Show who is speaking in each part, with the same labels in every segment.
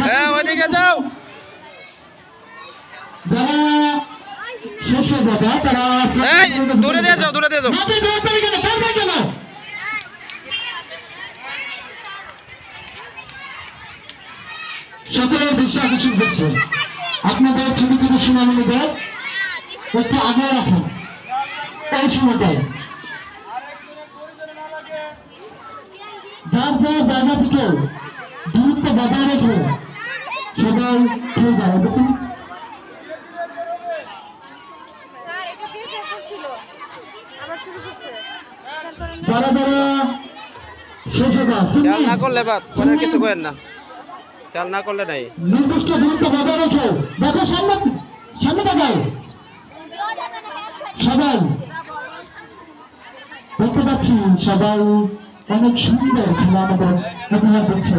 Speaker 1: হ্যাঁ ওইদিকে যাও। দূরে দিয়ে যাও দূরে দিয়ে যাও।
Speaker 2: সকলের বেশি আকর্ষণ করছে। আপনাদের ছোট ছোট সুনামীদের একটু আগে রাখুন। এই সময়টায় যার যার জায়গা থেকে দূরত্ব বজায় রেখে সবাই খেয়ে যাবে দেখুন
Speaker 3: করছে।
Speaker 2: যারা যারা
Speaker 1: খেয়াল না করলে বাদ কিছু করেন না। খেয়াল না করলে নাই।
Speaker 2: নির্দিষ্ট দূরত্ব বজায় রেখে দেখো সামনে সামনে দেখায় সবাই। দেখতে পাচ্ছি সবাই অনেক সুন্দর খেলা আমাদের উপহার দিচ্ছে।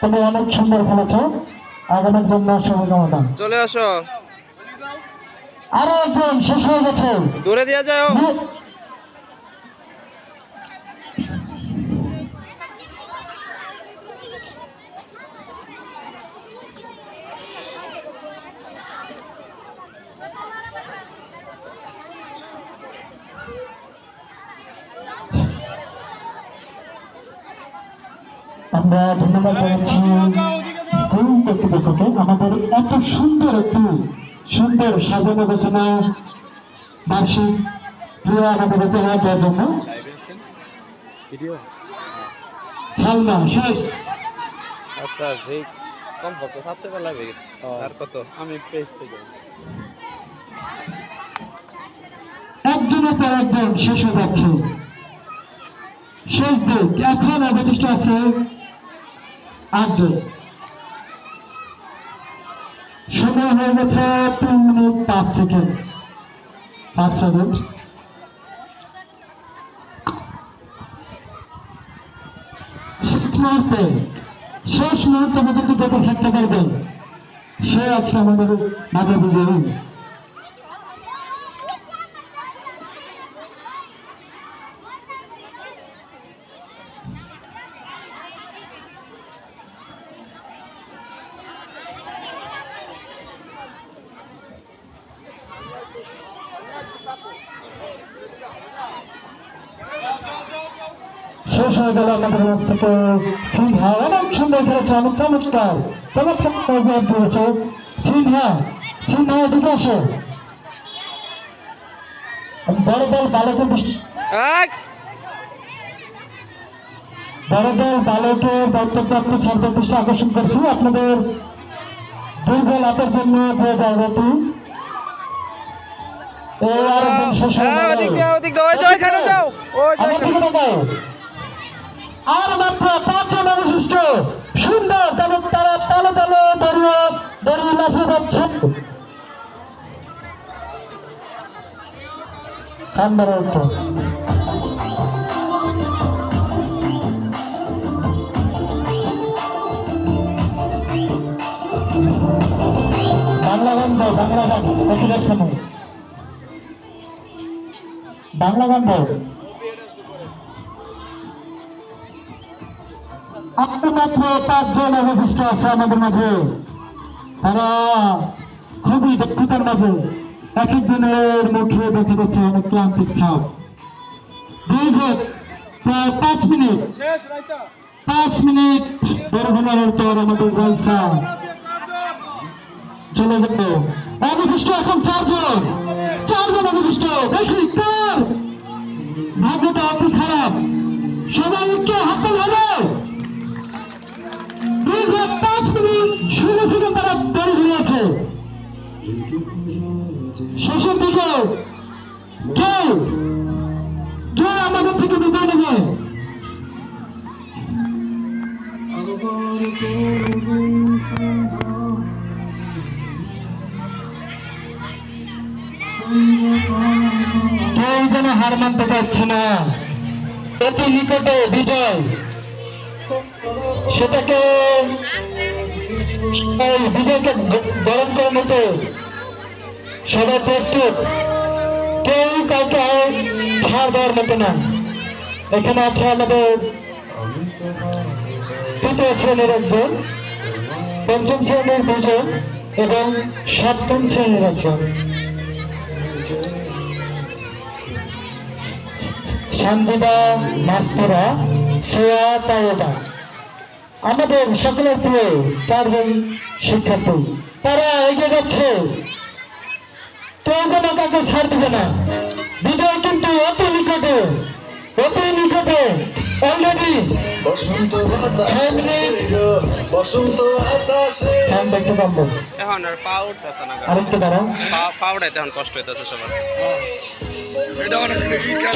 Speaker 2: তুমি অনেক সুন্দর খেলেছ। আগামীর জন্য শুভকামনা।
Speaker 1: চলে আসো।
Speaker 2: আরও একজন শেষ হয়ে গেছে।
Speaker 1: দূরে দিয়ে যাও।
Speaker 2: আমরা ধন্যবাদ জানাচ্ছি স্কুল কর্তৃপক্ষকে। আমাদের এত সুন্দর একটি সুন্দর সাজানো গোছানো বার্ষিক প্রিয় আমাদের উপহার দেওয়ার জন্য। সালনা শেষ।
Speaker 1: আজকাল ঠিক কম সাতশো বেলা হয়ে গেছে। আর কত? আমি পেজ থেকে
Speaker 2: একজনের পর একজন শেষ হয়ে যাচ্ছে। শেষ দিক এখন অবশিষ্ট আছে মিনিট পাঁচ সেকেন্ড। পাঁচ শেষ মুহূর্তে আমাদেরকে থাকতে পারবে সে আজকে আমাদের মাঝে বিজয়ী শেষ হয়ে গেল আমাদের থেকে। সিনহা অনেক সুন্দর খেলেছে অনেক চমৎকার। চমৎকার অভিযান দিয়েছে। সিনহা সিনহা এদিকে আসো। বড় দল বালকের বড় দল বালকের দায়িত্বপ্রাপ্ত সরকার দৃষ্টি আকর্ষণ করছি আপনাদের দুর্বল হাতের জন্য যে জায়গাটি। এই আরেকজন শেষ হয়ে গেল।
Speaker 1: ওদিক ওদিক যাও।
Speaker 2: আর মাত্র পাঁচজন অবশিষ্ট। সুন্দর তবে তারা তালে তালে দাঁড়িয়ে দাঁড়িয়ে নাচে যাচ্ছে। বাংলা দাও বাংলা গান দেখে বাংলা আপনি পাঁচজন অবশিষ্ট আছে আমাদের মাঝে। তারা খুবই দক্ষতার মাঝে। এক একজনের মুখে দেখা যাচ্ছে অনেক ক্লান্তিক ছাপ। দীর্ঘ প্রায় পাঁচ মিনিট পাঁচ মিনিট দীর্ঘমানের পর আমাদের জলসা চলে গেল। অবশিষ্ট এখন চারজন। চারজন অবশিষ্ট। দেখি কার ভাগ্যটা অতি খারাপ। সবাই একটু হাতে হবে শুনে তারা দল ঘুরিয়েছে শেষের দিকে কে কে আমাদের থেকে বিদায় নেবে। কেউ যেন হার মানতে পারছে না। অতি নিকটে বিজয়। সেটাকে এই বিজয়কে গ- বরণ করার মতো সবাই প্রস্তুত। কেউ কাউকে ছাড় দেওয়ার মতো না। এখানে আছে আমাদের তৃতীয় শ্রেণির একজন, পঞ্চম শ্রেণির দুজন এবং সপ্তম শ্রেণির একজন। শান্তিদা মাস্তুরা, সোয়া পাওয়া আমাদের সকলের প্রিয় চারজন শিক্ষার্থী তারা এগিয়ে যাচ্ছে। কেউ যেন কাউকে ছাড় দিবে না। বিজয় কিন্তু অতি নিকটে অতি নিকটে অলরেডি
Speaker 4: বসন্ত গো, বসন্ত বাতাসে
Speaker 2: একটু কম
Speaker 1: এখন আর পা উঠতেছে না
Speaker 2: আরেকটু দাঁড়াও।
Speaker 1: পা- পা উঠাইতে এখন কষ্ট হইতেছে সবার।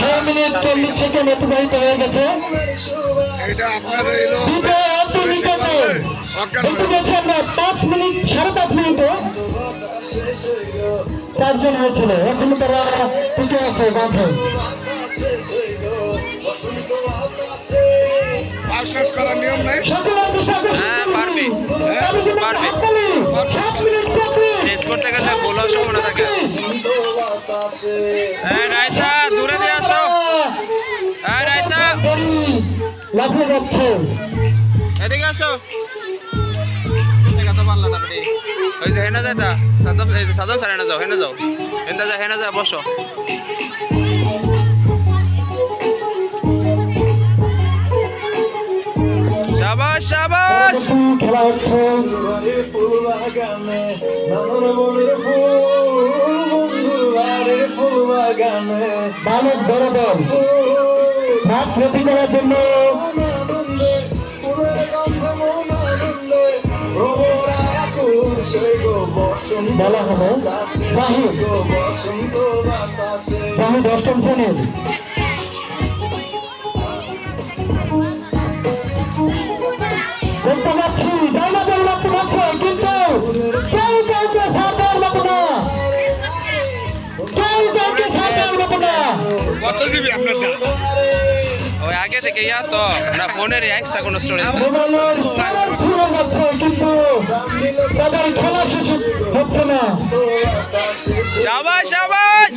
Speaker 2: ছয় মিনিট চল্লিশ সেকেন্ড অতিবাহিত হয়ে গেছে। অতি দেখতে পাচ্ছি আমরা পাঁচ মিনিট সাড়ে পাঁচ মিনিটে চারজন হয়েছিল। এখন তারা টিকে আছে মাঠে
Speaker 1: হ্যাঁ, এই রাইসা দূরে দিয়ে আসো।
Speaker 2: লাফিয়ে যাচ্ছে।
Speaker 1: এদিকে আসো। কোথেকে তো পারলা না বেটি। ওই যে হেনা যায় তা সাদম এই যে সাদম স্যার হেনা যাও হেনা যাও। হেনা যা হেনা যা বসো। শাবাশ শাবাশ
Speaker 2: খেলা হচ্ছে
Speaker 4: ফুল বাগানে নানান বনের ফুল বন্ধুর বাড়ির ফুল বাগানে
Speaker 2: বালক বরাবর
Speaker 4: ফুল
Speaker 2: প্রতি করার জন্য বলা হলো
Speaker 4: গো বসন্ত
Speaker 2: দশম শ্রেণির। দেখতে পাচ্ছি ডাইনাদের লক্ষ্য পাচ্ছে কিন্তু কেউ কাউকে সাথ মতো না। কেউ কাউকে সাথ মতো না।
Speaker 1: ওই আগে থেকে ইয়া তো না ফোনের এক্সট্রা কোনো স্টোরেজ শাবাশ শাবাশ